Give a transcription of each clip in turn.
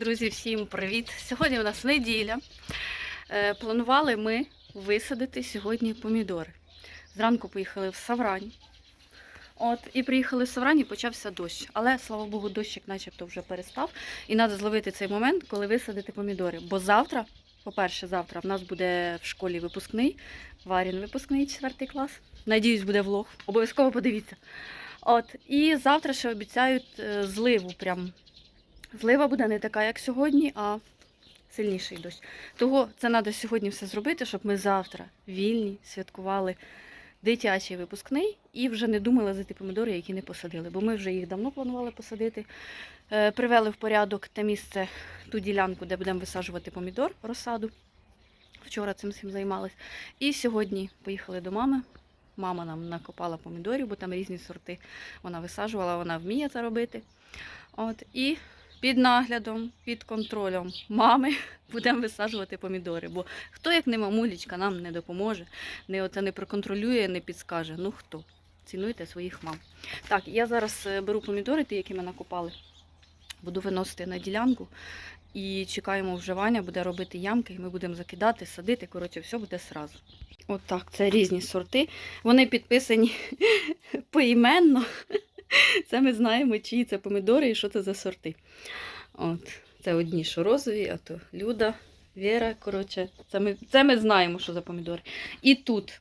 Друзі, всім привіт! Сьогодні у нас неділя. Е, Планували ми висадити сьогодні помідори. Зранку поїхали в Саврань. От, і приїхали в Саврань і почався дощ. Але, слава Богу, дощик начебто вже перестав. І треба зловити цей момент, коли висадити помідори. Бо завтра, по-перше, завтра в нас буде в школі випускний, Варін випускний, четвертий клас. Надіюсь, буде влог. Обов'язково подивіться. От, і завтра ще обіцяють е, зливу прям Злива буде не така, як сьогодні, а сильніший дощ. Того це треба сьогодні все зробити, щоб ми завтра вільні святкували дитячий випускний і вже не думали за ті помідори, які не посадили. Бо ми вже їх давно планували посадити. Е, Привели в порядок те місце, ту ділянку, де будемо висаджувати помідор, розсаду. Вчора цим всім займалась. І сьогодні поїхали до мами. Мама нам накопала помідорів, бо там різні сорти вона висаджувала, вона вміє це робити. От, і під наглядом, під контролем мами будемо висаджувати помідори. Бо хто, як не мамулечка, нам не допоможе, не оце не проконтролює, не підскаже. Ну хто? Цінуйте своїх мам. Так, я зараз е, беру помідори, ті, які ми накопали, буду виносити на ділянку. І чекаємо вживання, буде робити ямки, і ми будемо закидати, садити. Коротше, все буде сразу. От це різні сорти. Вони підписані поіменно. Це ми знаємо, чиї це помідори і що це за сорти. От, це одні, що розові, а то Люда, Віра, коротше, це ми, це ми знаємо, що за помідори. І тут.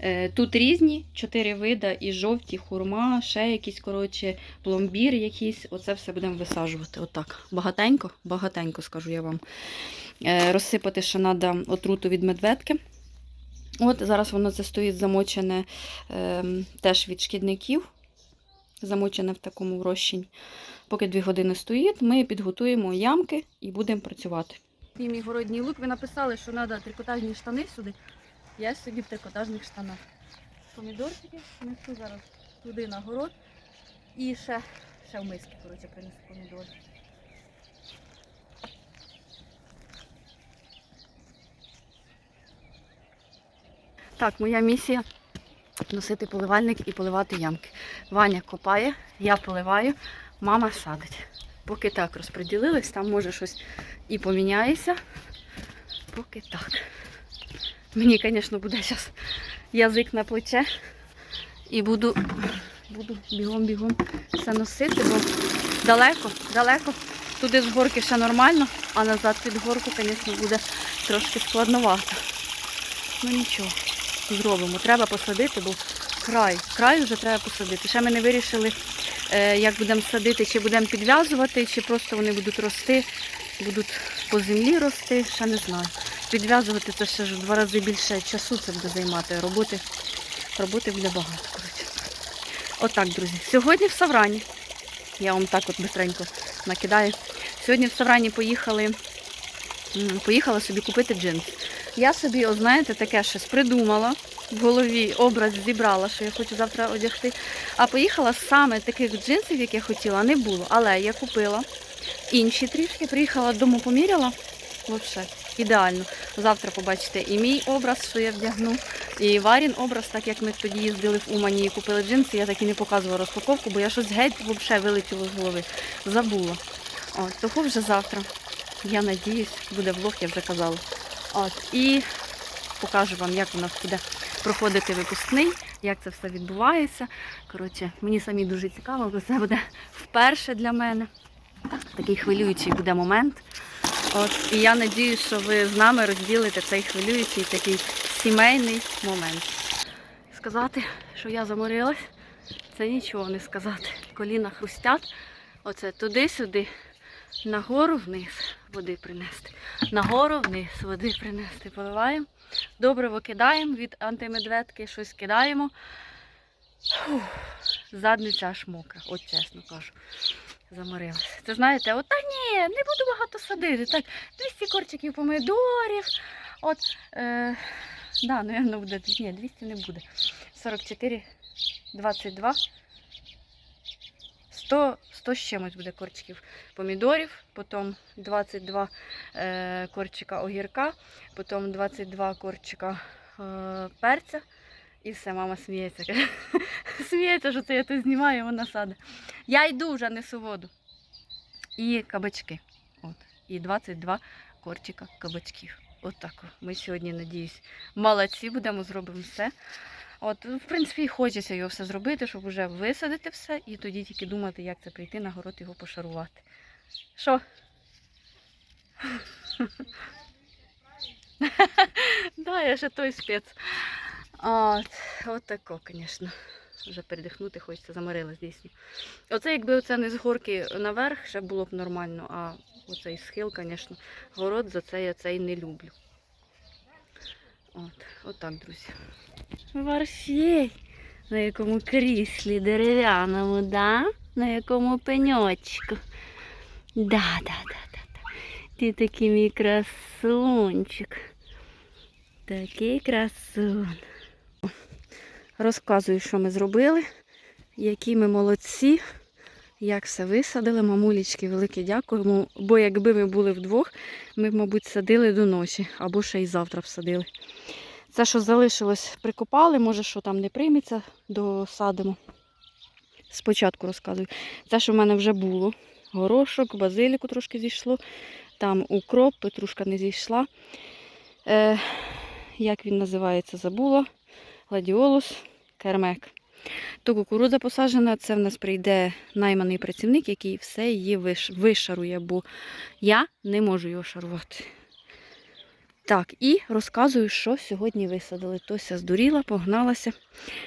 Е, Тут різні чотири вида, і жовті, хурма, ще якісь, коротше, пломбір якийсь. Оце все будемо висаджувати. Отак. Багатенько, багатенько, скажу я вам. Е, Розсипати ще треба отруту від медведки. От зараз воно це стоїть замочене е, теж від шкідників замочене в такому розчині. Поки дві години стоїть, ми підготуємо ямки і будемо працювати. Мій городній лук. Ви написали, що треба трикотажні штани сюди. Я сьогодні в трикотажних штанах. Помідорчики несу зараз туди на город. І ще, ще в миски, коротше, принесу помідори. Так, моя місія носити поливальник і поливати ямки. Ваня копає, я поливаю, мама садить. Поки так розподілились, там може щось і поміняється. Поки так. Мені, звісно, буде зараз язик на плече. І буду, буду бігом-бігом все носити, бо далеко, далеко. Туди з горки ще нормально, а назад під горку, звісно, буде трошки складновато. Ну нічого зробимо. Треба посадити, бо край, край вже треба посадити. Ще ми не вирішили, е, як будемо садити, чи будемо підв'язувати, чи просто вони будуть рости, будуть по землі рости, ще не знаю. Підв'язувати це ще ж в два рази більше часу це буде займати. Роботи, роботи буде багато. коротше. Отак, друзі. Сьогодні в Саврані. Я вам так от бистренько накидаю. Сьогодні в Саврані поїхали, поїхала собі купити джинси. Я собі, о, знаєте, таке щось придумала. В голові образ зібрала, що я хочу завтра одягти. А поїхала саме таких джинсів, як я хотіла, не було. Але я купила інші трішки, приїхала додому, поміряла. Взагалі, ідеально. Завтра побачите і мій образ, що я вдягну, і Варін образ, так як ми тоді їздили в Умані і купили джинси, я так і не показувала розпаковку, бо я щось геть взагалі вилетіло з голови. Забула. От, того вже завтра. Я надіюсь, буде влог, я вже казала. От, і покажу вам, як у нас буде проходити випускний, як це все відбувається. Коротше, мені самі дуже цікаво, бо це буде вперше для мене. Такий хвилюючий буде момент. От, і я надію, що ви з нами розділите цей хвилюючий такий сімейний момент. Сказати, що я заморилась, це нічого не сказати. Коліна хрустять. Оце туди-сюди, нагору вниз води принести. Нагору вниз води принести. Поливаємо. Добре викидаємо від антимедведки, щось кидаємо. Фух, задниця аж мокра, от чесно кажу. Заморилася. Це знаєте, от та ні, не буду багато садити. Так, 200 корчиків помидорів. От, е, да, напевно, буде. Ні, 200 не буде. 44, 22. 100, 100 з чимось буде корчиків помідорів, потім 22 е, корчика огірка, потім 22 корчика е, перця. І все, мама сміється. Сміється, що це я тут знімаю, вона саде. Я йду вже несу воду. І кабачки. От. І 22 корчика кабачків. От Ми сьогодні, надіюсь, молодці будемо, зробимо все. От, в принципі, і хочеться його все зробити, щоб вже висадити все і тоді тільки думати, як це прийти на город його пошарувати. Що? Да, я ще той спец. От, от тако, звісно. Вже передихнути хочеться, заморилась дійсно. Оце, якби оце не з горки наверх, ще було б нормально, а оцей схил, звісно, город за це я цей не люблю. От, от так, друзі. Варсій, на якому кріслі дерев'яному, да? На якому пеньочку. Да, да, да, да, да. Ти такий мій красунчик. Такий красун. Розказую, що ми зробили, які ми молодці, як все висадили. Мамулічки, велике дякуємо. Бо якби ми були вдвох, ми б, мабуть, садили до ночі або ще й завтра б садили. Це, що залишилось, прикопали, може, що там не прийметься, досадимо. Спочатку розказую. Це, що в мене вже було. Горошок, базиліку трошки зійшло. Там укроп, петрушка не зійшла. Е, як він називається, забула. Гладіолус, кермек. То кукурудза посаджена, це в нас прийде найманий працівник, який все її виш- вишарує, бо я не можу його шарувати. Так, і розказую, що сьогодні висадили. Тося здуріла, погналася.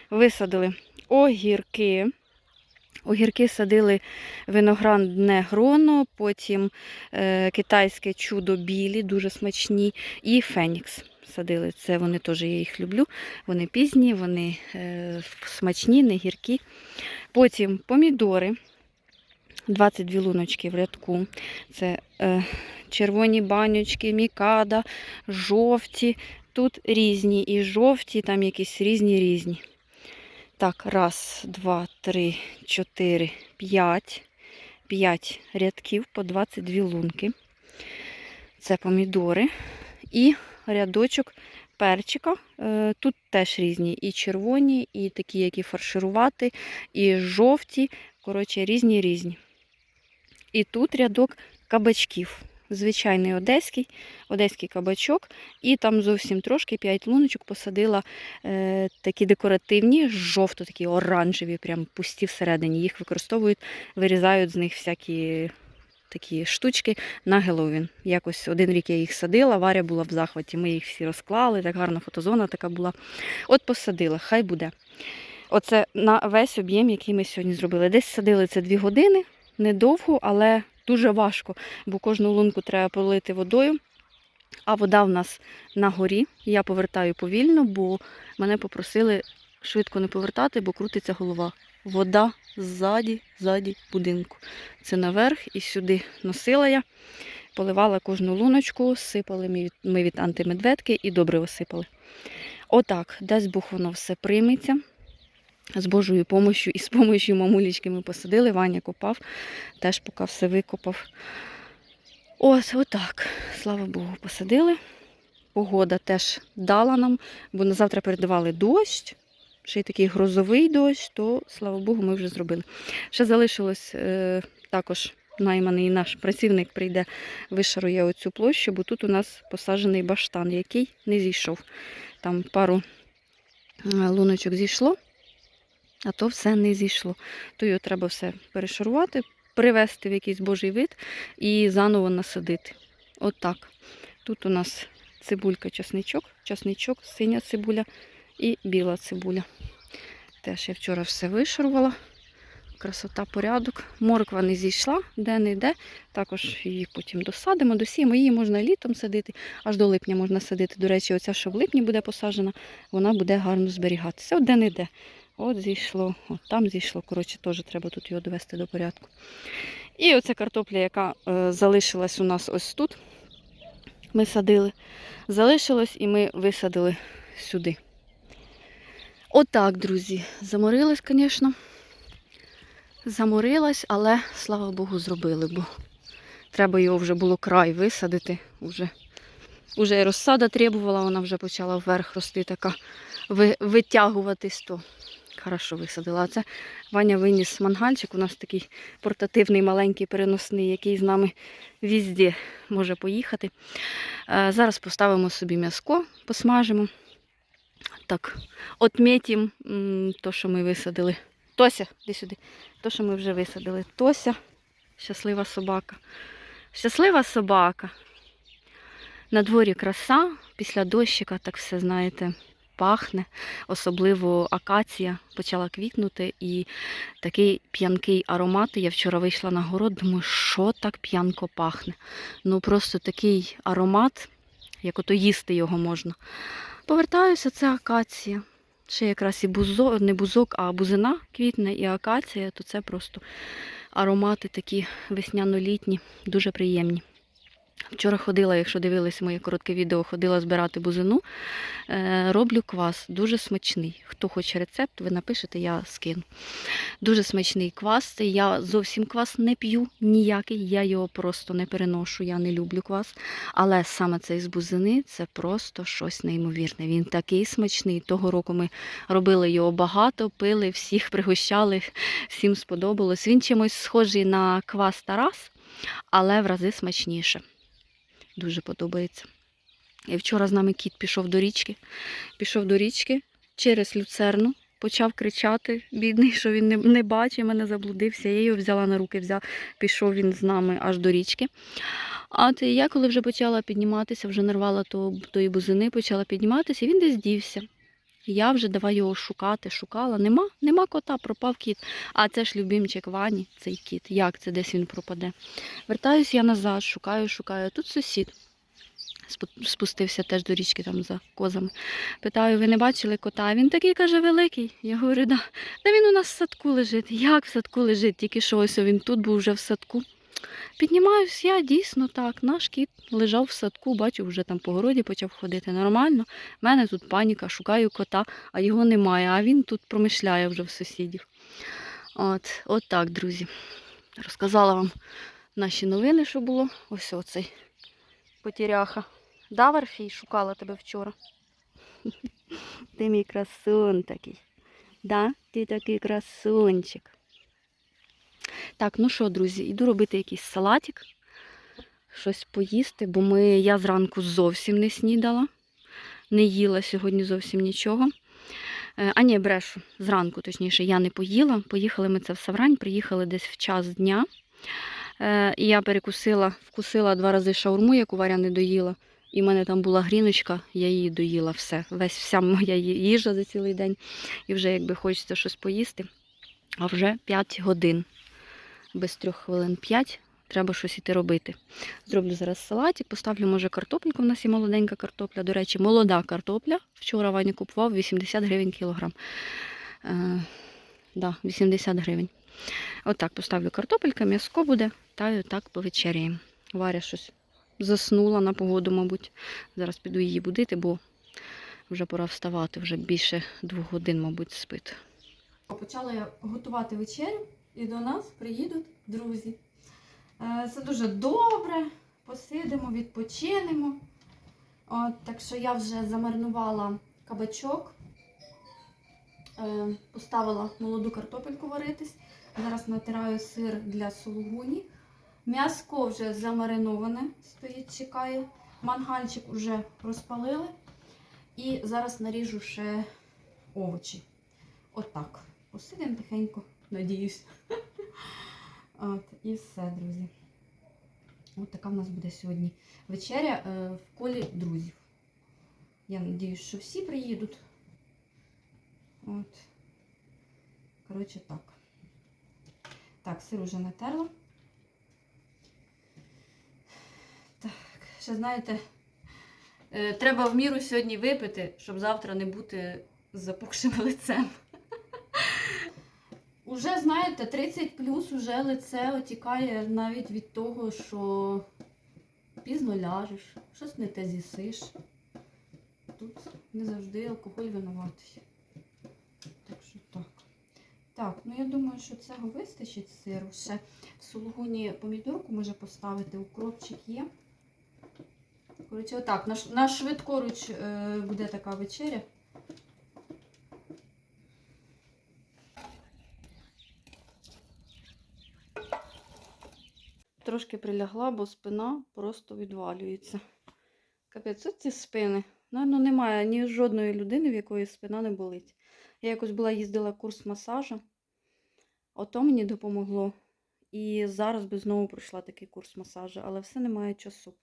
Висадили огірки. Огірки садили виноградне гроно, потім е, китайське чудо білі, дуже смачні, і фенікс садили. Це вони теж я їх люблю. Вони пізні, вони е, смачні, не гіркі. Потім помідори. 22 луночки в рядку. Це е, червоні банючки, мікада, жовті. Тут різні і жовті, там якісь різні різні. Так, раз, два, три, чотири, п'ять. П'ять рядків по 22 лунки. Це помідори. І рядочок перчика. Е, Тут теж різні. І червоні, і такі, які фарширувати, і жовті. Коротше, різні різні. І тут рядок кабачків. Звичайний одеський, одеський кабачок. І там зовсім трошки 5 луночок посадила е, такі декоративні, жовто, такі оранжеві, прям пусті всередині. Їх використовують, вирізають з них всякі такі штучки на Геловін. Якось один рік я їх садила, Варя була в захваті. Ми їх всі розклали, так гарна фотозона така була. От посадила, хай буде. Оце на весь об'єм, який ми сьогодні зробили. Десь садили це 2 години, недовго, але дуже важко, бо кожну лунку треба полити водою. А вода в нас на горі. Я повертаю повільно, бо мене попросили швидко не повертати, бо крутиться голова. Вода ззаді, ззаді будинку. Це наверх і сюди носила я, поливала кожну луночку, сипали ми від, антимедведки і добре висипали. Отак, дасть Бог воно все прийметься. З Божою помощю і з помощю мамулічки ми посадили, Ваня копав, теж поки все викопав. Ось, отак. Слава Богу, посадили. Погода теж дала нам, бо на завтра передавали дощ, ще й такий грозовий дощ, то слава Богу, ми вже зробили. Ще залишилось е, також найманий наш працівник прийде, вишарує оцю площу, бо тут у нас посаджений баштан, який не зійшов. Там пару е, луночок зійшло, а то все не зійшло. То його треба все перешарувати, привести в якийсь божий вид і заново насадити. От так. Тут у нас цибулька, часничок, часничок, синя цибуля і біла цибуля. Теж я вчора все вишарувала. Красота, порядок. Морква не зійшла, де не йде. Також її потім досадимо, досіємо. Її можна літом садити, аж до липня можна садити. До речі, оця, що в липні буде посаджена, вона буде гарно зберігатися. От де не йде. От зійшло, от там зійшло. Коротше, теж треба тут його довести до порядку. І оця картопля, яка е, залишилась у нас ось тут. Ми садили. Залишилось і ми висадили сюди. Отак, друзі. Заморилась, звісно. Заморилась, але слава Богу, зробили, бо треба його вже було край висадити. Уже, уже і розсада требувала, вона вже почала вверх рости, така ви- витягуватись, то Хорошо висадила. Це Ваня виніс мангальчик. У нас такий портативний, маленький, переносний, який з нами візді може поїхати. Е, Зараз поставимо собі м'яско, посмажимо. Так, отмітім то, що ми висадили. Тося, іди сюди. То, що ми вже висадили. Тося, щаслива собака. Щаслива собака. На дворі краса, після дощика так все, знаєте, пахне. Особливо акація почала квітнути і такий п'янкий аромат. Я вчора вийшла на город, думаю, що так п'янко пахне. Ну просто такий аромат, як ото їсти його можна. Повертаюся, це акація. Ще якраз і бузо, не бузок, а бузина квітне і акація, то це просто аромати такі весняно-літні, дуже приємні. Вчора ходила, якщо дивились моє коротке відео, ходила збирати бузину. Е, роблю квас, дуже смачний. Хто хоче рецепт, ви напишете, я скину. Дуже смачний квас. Я зовсім квас не п'ю ніякий, я його просто не переношу, я не люблю квас. Але саме цей з бузини це просто щось неймовірне. Він такий смачний. Того року ми робили його багато, пили, всіх пригощали, всім сподобалось. Він чимось схожий на квас Тарас, але в рази смачніше. Дуже подобається. І вчора з нами кіт пішов до річки. Пішов до річки через люцерну, почав кричати, бідний, що він не, не бачить, мене заблудився. Я його взяла на руки, взяв, пішов він з нами аж до річки. А от я, коли вже почала підніматися, вже нарвала то, тої бузини, почала підніматися, і він десь дівся. Я вже давай його шукати, шукала. Нема, нема кота, пропав кіт. А це ж любимчик Вані, цей кіт. Як це десь він пропаде? Вертаюсь я назад, шукаю, шукаю. Тут сусід спустився теж до річки там за козами. Питаю, ви не бачили кота? Він такий каже, великий. Я говорю, да. Та він у нас в садку лежить. Як в садку лежить? Тільки що ось він тут був вже в садку. Піднімаюсь я, дійсно так. Наш кіт лежав в садку, бачу, вже там по городі почав ходити нормально. У мене тут паніка, шукаю кота, а його немає, а він тут промишляє вже в сусідів. От, от так, друзі. Розказала вам наші новини, що було. Ось оцей потіряха. Да, Варфій, шукала тебе вчора. Ти мій красун такий. Да, ти такий красунчик. Так, ну що, друзі, іду робити якийсь салатик, щось поїсти, бо ми, я зранку зовсім не снідала, не їла сьогодні зовсім нічого. Е, А ні, брешу, зранку, точніше, я не поїла. Поїхали ми це в Саврань, приїхали десь в час дня. Е, І я перекусила, вкусила два рази шаурму, яку Варя не доїла. І в мене там була гріночка, я її доїла все. Весь вся моя їжа за цілий день. І вже якби хочеться щось поїсти. А вже 5 годин. Без трьох хвилин 5. Треба щось іти робити. Зроблю зараз салатик, поставлю, може, картопельку. У нас є молоденька картопля. До речі, молода картопля. Вчора Ваня купував 80 гривень кілограм. Е, да, 80 гривень. Отак поставлю картопелька, м'яско буде, та й отак повечеряємо. Варя щось заснула на погоду, мабуть. Зараз піду її будити, бо вже пора вставати, вже більше двох годин, мабуть, спить. Почала я готувати вечерю, і до нас приїдуть друзі. Е, Це дуже добре. Посидимо, відпочинемо. От, так що я вже замаринувала кабачок, е, поставила молоду картопельку варитись. Зараз натираю сир для сулугуні. М'яско вже замариноване, стоїть, чекає. Мангальчик вже розпалили. І зараз наріжу ще овочі. Отак. Посидимо тихенько, надіюсь. От, і все, друзі. От така в нас буде сьогодні вечеря е, в колі друзів. Я надіюсь, що всі приїдуть. От. Коротше, так. Так, сир уже натерла. Так, ще знаєте, е, треба в міру сьогодні випити, щоб завтра не бути з запухшим лицем. Уже, знаєте, 30 плюс уже лице отікає навіть від того, що пізно ляжеш, щось не те з'їсиш. Тут не завжди алкоголь винуватий. Так що так. Так, ну я думаю, що цього вистачить сиру. Ще в сулугуні помідорку може поставити, укропчик є. Коротше, отак, на, швидкоруч е, буде така вечеря. Трошки прилягла, бо спина просто відвалюється. Капець, от ці спини. Наверно, немає ні жодної людини, в якої спина не болить. Я якось була їздила курс масажу, ото мені допомогло. І зараз би знову пройшла такий курс масажу, але все немає часу.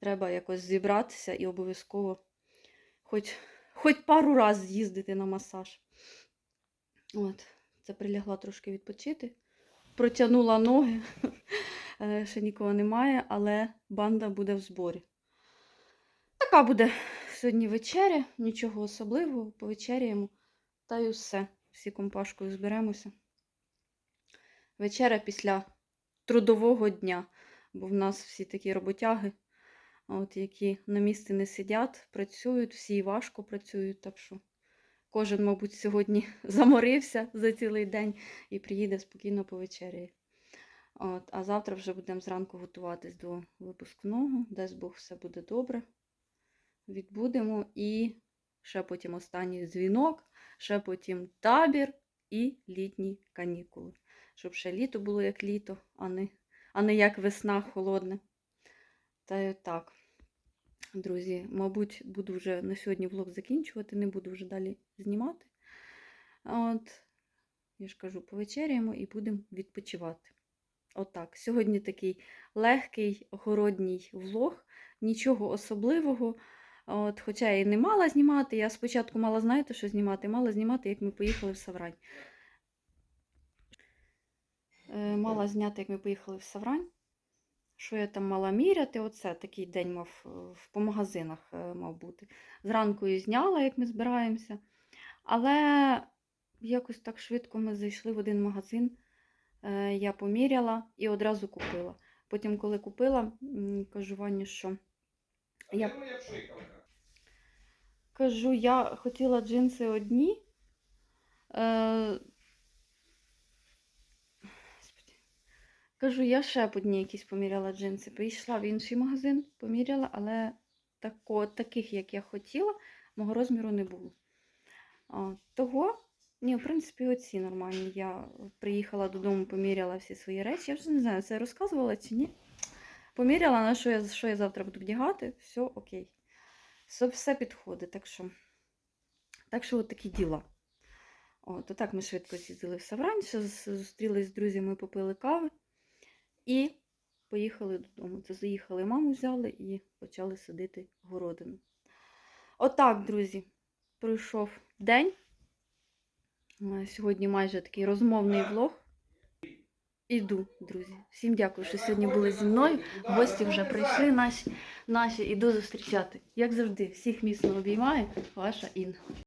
Треба якось зібратися і обов'язково хоч, хоч пару разів з'їздити на масаж. От, це прилягла трошки відпочити. Протягнула ноги. Е, Ще нікого немає, але банда буде в зборі. Така буде сьогодні вечеря, нічого особливого, повечеряємо. Та й усе. Всі компашкою зберемося. Вечеря після трудового дня, бо в нас всі такі роботяги, от, які на місці не сидять, працюють, всі важко працюють, так що кожен, мабуть, сьогодні заморився за цілий день і приїде спокійно повечеряє. От, а завтра вже будемо зранку готуватись до випускного, дасть Бог все буде добре. Відбудемо і ще потім останній дзвінок, ще потім табір і літні канікули. Щоб ще літо було як літо, а не, а не як весна холодне. Та й так. Друзі, мабуть, буду вже на сьогодні влог закінчувати, не буду вже далі знімати. От, я ж кажу, повечеряємо і будемо відпочивати. Отак. Сьогодні такий легкий городній влог, нічого особливого. От, хоча я і не мала знімати, я спочатку мала, знаєте, що знімати? Мала знімати, як ми поїхали в Саврань. Е, мала зняти, як ми поїхали в Саврань. Що я там мала міряти? Оце такий день мав е, в- по магазинах е, мав бути. Зранку і зняла, як ми збираємося. Але якось так швидко ми зайшли в один магазин. Е, Я поміряла і одразу купила. Потім, коли купила, кажу Вані, що я кажу, я хотіла джинси одні. Е... Кажу, я ще б одні якісь поміряла джинси. Прийшла в інший магазин, поміряла, але тако, таких, як я хотіла, мого розміру не було. Того, ні, в принципі, оці нормальні. Я приїхала додому, поміряла всі свої речі. Я вже не знаю, це розказувала чи ні. Поміряла, на що я, що я завтра буду вдягати, все окей. Все, все підходить. Так що, так що от такі діла. От, отак ми швидко з'їздили в Саврань, ще з- з друзями, попили кави і поїхали додому. Це заїхали, маму взяли і почали садити городину. Отак, друзі, пройшов день. Сьогодні майже такий розмовний влог. Іду, друзі. Всім дякую, що сьогодні були зі мною. Гості вже прийшли наші, наші. Іду зустрічати. Як завжди, всіх міцно обіймаю. Ваша Інна.